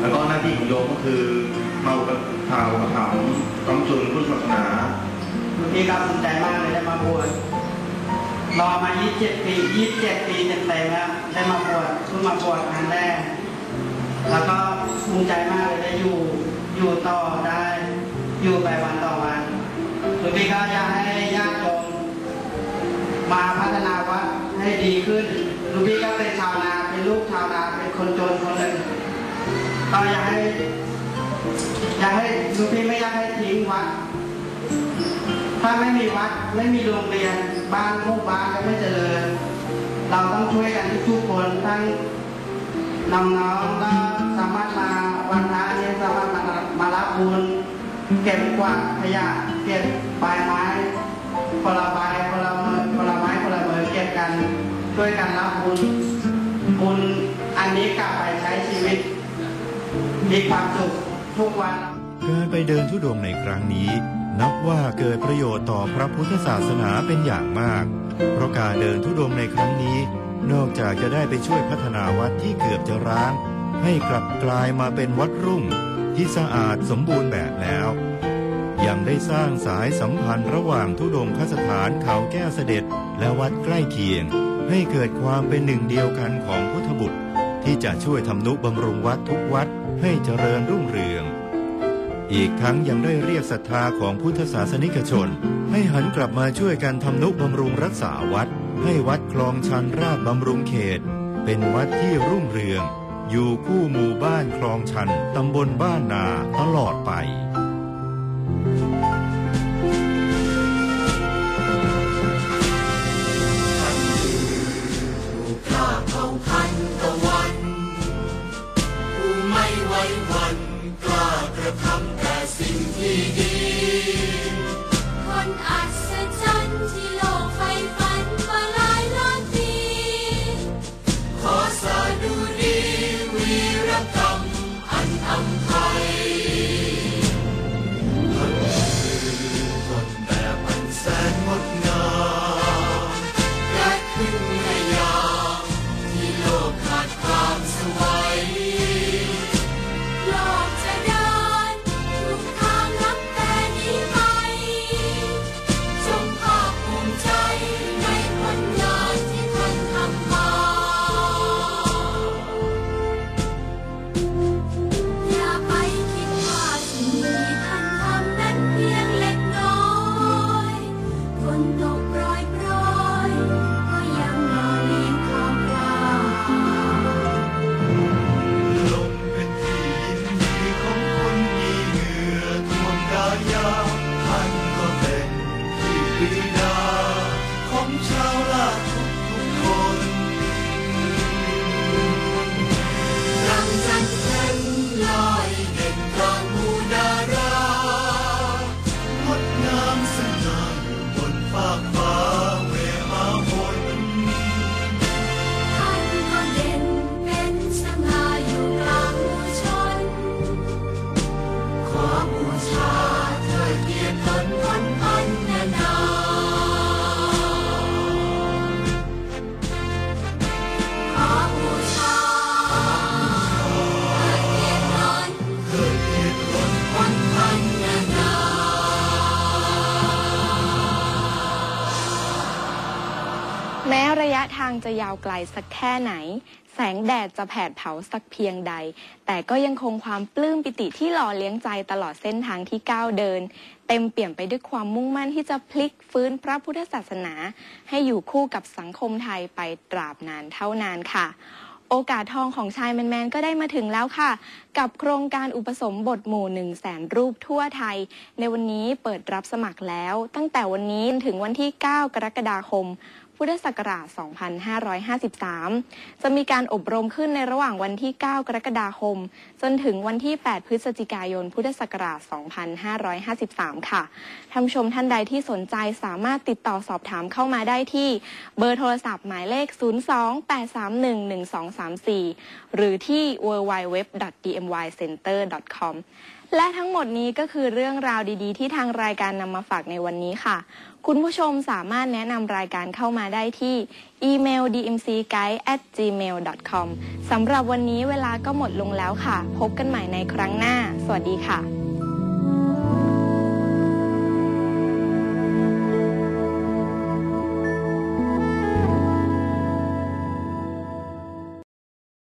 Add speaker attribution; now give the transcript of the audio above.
Speaker 1: แล้วก็หน้าที่ของโยมก็คือมาอุปถาอุปถัมภ์กำจุนพุทธศาสนา
Speaker 2: หลวงพี่ครับภูมิใจมากเลยได้มาบวชรอมา 27 ปี 27 ปีเต็มๆแล้วได้มาบวชเพิ่งมาบวชครั้งแรก แล้วก็ภูมิใจมากเลยได้อยู่อยู่ต่อได้ อยู่ไปวันต่อวันหลวงพี่ก็อยากให้ญาติโยมมาพัฒนาวัดให้ดีขึ้นลวงพี่ก็เป็นชาวนาเป็นลูกชาวนาเป็นคนจนคนหนึ่ง ก็อยากให้อยากให้หลวงพี่ไม่อยากให้ทิ้งวัด ถ้าไม่มีวัดไม่มีโรงเรียนบ้านหมู่บ้านก็ไม่เจริญ เราต้องช่วยกันทุกๆคนทั้งน้องๆก็สามารถมาวันพระเนี่ยสามารถมามารับบุญเก็บกวาดขยะเก็บใบไม้คนละใบคนละมือคนละไม้คนละมือเก็บกันช่วยกันรับบุญบุญอันนี้กลับไปใช้ชีวิต มีความสุขทุกวัน
Speaker 3: การไปเดินทุดงในครั้งนี้ นับว่าเกิดประโยชน์ต่อพระพุทธศาสนาเป็นอย่างมาก เพราะการเดินทุดงในครั้งนี้ นอกจากจะได้ไปช่วยพัฒนาวัดที่เกือบจะร้าง ให้กลับกลายมาเป็นวัดรุ่ง ที่สะอาดสมบูรณ์แบบแล้ว ยังได้สร้างสายสัมพันธ์ระหว่างทุดงคสถานเขาแก้วเสด็จ และวัดใกล้เคียง ให้เกิดความเป็นหนึ่งเดียวกันของพุทธบุตร ที่จะช่วยทำนุบำรุงวัดทุกวัดให้เจริญรุ่งเรือง อีกทั้งยังได้เรียกศรัทธาของพุทธศาสนิกชน ให้หันกลับมาช่วยกันทำนุบำรุงรักษาวัด ให้วัดคลองชันราชบำรุงเขต เป็นวัดที่รุ่งเรือง อยู่คู่หมู่บ้านคลองชันตำบลบ้านนาต
Speaker 4: สิ่ ที่
Speaker 5: ระ
Speaker 4: ยะ
Speaker 5: ทาง
Speaker 4: จะ
Speaker 6: ยาวไกลสักแค่ไหน แสงแดดจะแผดเผาสักเพียงใด แต่ก็ยังคงความปลื้มปิติที่หล่อเลี้ยงใจตลอดเส้นทางที่ก้าวเดิน เต็มเปี่ยมไปด้วยความมุ่งมั่นที่จะพลิกฟื้นพระพุทธศาสนา ให้อยู่คู่กับสังคมไทยไปตราบนานเท่านานค่ะโอกาสทองของชายแมนๆก็ได้มาถึงแล้วค่ะ กับโครงการอุปสมบทหมู่ 1 0 0 0 0แสนรูปทั่วไทย ในวันนี้เปิดรับสมัครแล้ว ตั้งแต่วันนี้ถึงวันที่ 9 กรกฎาคม พุทธศักราช 2553 จะมีการอบรมขึ้นในระหว่างวันที่ 9 กรกฎาคม จนถึงวันที่ 8 พฤศจิกายน พุทธศักราช 2553 ค่ะท่านชมท่านใดที่สนใจสามารถติดต่อสอบถามเข้ามาได้ที่เบอร์โทรศัพท์หมายเลข 028311234 หรือที่ www.dmycenter.com และทั้งหมดนี้ก็คือเรื่องราวดีๆ ที่ทางรายการนำมาฝากในวันนี้ค่ะ คุณผู้ชมสามารถแนะนำรายการเข้ามาได้ที่อีเมล dmcguide@gmail.com สำหรับวันนี้เวลาก็หมดลงแล้วค่ะ พบกันใหม่ในครั้งหน้า สวัสดีค่ะ